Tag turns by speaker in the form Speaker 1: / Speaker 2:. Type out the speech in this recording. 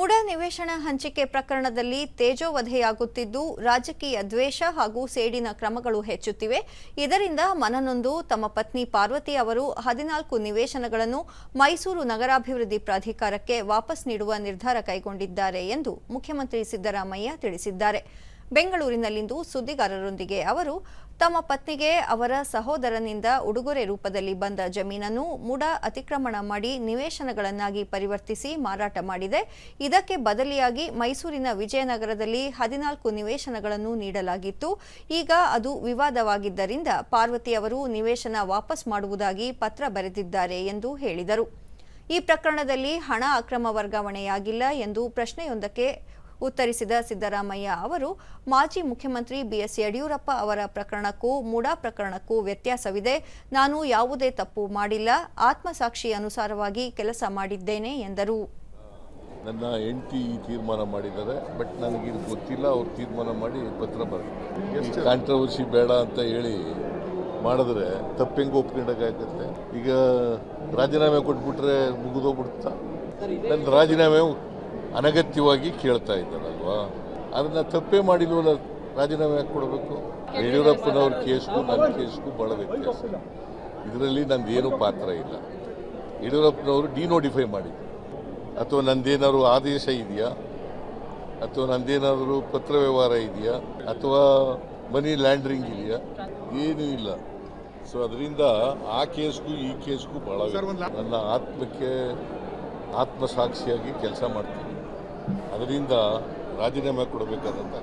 Speaker 1: MUDA ನಿವೇಶನ ಹಂಚಿಕೆ ಪ್ರಕರಣದಲ್ಲಿ ತೇಜೋವಧೆಯಾಗುತ್ತಿದ್ದು, ರಾಜಕೀಯ ದ್ವೇಷ ಹಾಗೂ ಸೇಡಿನ ಕ್ರಮಗಳು ಹೆಚ್ಚುತ್ತಿವೆ. ಇದರಿಂದ ಮನನೊಂದು ತಮ್ಮ ಪತ್ನಿ ಪಾರ್ವತಿ ಅವರು ಹದಿನಾಲ್ಕು ನಿವೇಶನಗಳನ್ನು ಮೈಸೂರು ನಗರಾಭಿವೃದ್ಧಿ ಪ್ರಾಧಿಕಾರಕ್ಕೆ ವಾಪಸ್ ನೀಡುವ ನಿರ್ಧಾರ ಕೈಗೊಂಡಿದ್ದಾರೆ ಎಂದು ಮುಖ್ಯಮಂತ್ರಿ ಸಿದ್ದರಾಮಯ್ಯ ತಿಳಿಸಿದ್ದಾರೆ. ಬೆಂಗಳೂರಿನಲ್ಲಿಂದು ಸುದ್ದಿಗಾರರೊಂದಿಗೆ ಅವರು, ತಮ್ಮ ಪತ್ನಿಗೆ ಅವರ ಸಹೋದರನಿಂದ ಉಡುಗೊರೆ ರೂಪದಲ್ಲಿ ಬಂದ ಜಮೀನನ್ನು ಮುಡ ಅತಿಕ್ರಮಣ ಮಾಡಿ ನಿವೇಶನಗಳನ್ನಾಗಿ ಪರಿವರ್ತಿಸಿ ಮಾರಾಟ ಮಾಡಿದೆ. ಇದಕ್ಕೆ ಬದಲಿಯಾಗಿ ಮೈಸೂರಿನ ವಿಜಯನಗರದಲ್ಲಿ ಹದಿನಾಲ್ಕು ನಿವೇಶನಗಳನ್ನು ನೀಡಲಾಗಿತ್ತು. ಈಗ ಅದು ವಿವಾದವಾಗಿದ್ದರಿಂದ ಪಾರ್ವತಿ ಅವರು ನಿವೇಶನ ವಾಪಸ್ ಮಾಡುವುದಾಗಿ ಪತ್ರ ಬರೆದಿದ್ದಾರೆ ಎಂದು ಹೇಳಿದರು. ಈ ಪ್ರಕರಣದಲ್ಲಿ ಹಣ ಅಕ್ರಮ ವರ್ಗಾವಣೆಯಾಗಿಲ್ಲ ಎಂದು ಪ್ರಶ್ನೆಯೊಂದಕ್ಕೆ ಉತ್ತರಿಸಿದ ಸಿದ್ದರಾಮಯ್ಯ ಅವರು ಮಾಜಿ ಮುಖ್ಯಮಂತ್ರಿ ಬಿಎಸ್ ಯಡಿಯೂರಪ್ಪ ಅವರ ಪ್ರಕರಣಕ್ಕೂ ಮೂಡಾ ಪ್ರಕರಣಕ್ಕೂ ವ್ಯತ್ಯಾಸವಿದೆ. ನಾನು ಯಾವುದೇ ತಪ್ಪು ಮಾಡಿಲ್ಲ. ಆತ್ಮಸಾಕ್ಷಿ ಅನುಸಾರವಾಗಿ ಕೆಲಸ ಮಾಡಿದ್ದೇನೆ ಎಂದರು.
Speaker 2: ನನ್ನ ಹೆಂಡತಿ ಈ ತೀರ್ಮಾನ ಮಾಡಿದ್ದಾರೆ. ಬಟ್ ನನಗಿದು ಗೊತ್ತಿಲ್ಲ. ಅವ್ರು ತೀರ್ಮಾನ ಮಾಡಿ ಪತ್ರ ಬರೆದಿದ್ದಾರೆ ಕಾಂಟ್ರವರ್ಸಿ ಬೇಡ ಅಂತ ಹೇಳಿ ಮಾಡಿದ್ರೆ ತಪ್ಪೆಂಗೆ ಒಪ್ಕೊಂಡಾಗತ್ತೆ ಈಗ ರಾಜೀನಾಮೆ ಕೊಟ್ಬಿಟ್ರೆ ಮುಗಿದೋಗ್ಬಿಡುತ್ತಾ? ನನ್ನ ರಾಜೀನಾಮೆ ಅನಗತ್ಯವಾಗಿ ಕೇಳ್ತಾ ಇದ್ದಾರಲ್ವಾ? ಅದನ್ನ ತಪ್ಪೆ ಮಾಡಿಲ್ವಲ್ಲ ರಾಜೀನಾಮೆ ಯಾಕೆ ಕೊಡಬೇಕು? ಯಡಿಯೂರಪ್ಪನವ್ರ ಕೇಸ್ಗೂ ನನ್ನ ಕೇಸ್ಗೂ ಭಾಳ ವ್ಯತ್ಯಾಸ. ಇದರಲ್ಲಿ ನಂದೇನು ಪಾತ್ರ ಇಲ್ಲ. ಯಡಿಯೂರಪ್ಪನವರು ಡಿನೋಟಿಫೈ ಮಾಡಿದ್ರು. ಅಥವಾ ನಂದೇನಾದ್ರು ಆದೇಶ ಇದೆಯಾ? ಅಥವಾ ನಂದೇನಾದರೂ ಪತ್ರ ವ್ಯವಹಾರ ಇದೆಯಾ? ಅಥವಾ ಮನಿ ಲ್ಯಾಂಡ್ರಿಂಗ್ ಇದೆಯಾ? ಏನೂ ಇಲ್ಲ. ಸೊ ಅದರಿಂದ ಆ ಕೇಸ್ಗೂ ಈ ಕೇಸ್ಗೂ ಭಾಳ ನನ್ನ ಆತ್ಮಕ್ಕೆ ಆತ್ಮಸಾಕ್ಷಿಯಾಗಿ ಕೆಲಸ ಮಾಡ್ತೀನಿ. ಅದರಿಂದ ರಾಜೀನಾಮೆ ಕೊಡಬೇಕಾದಂತ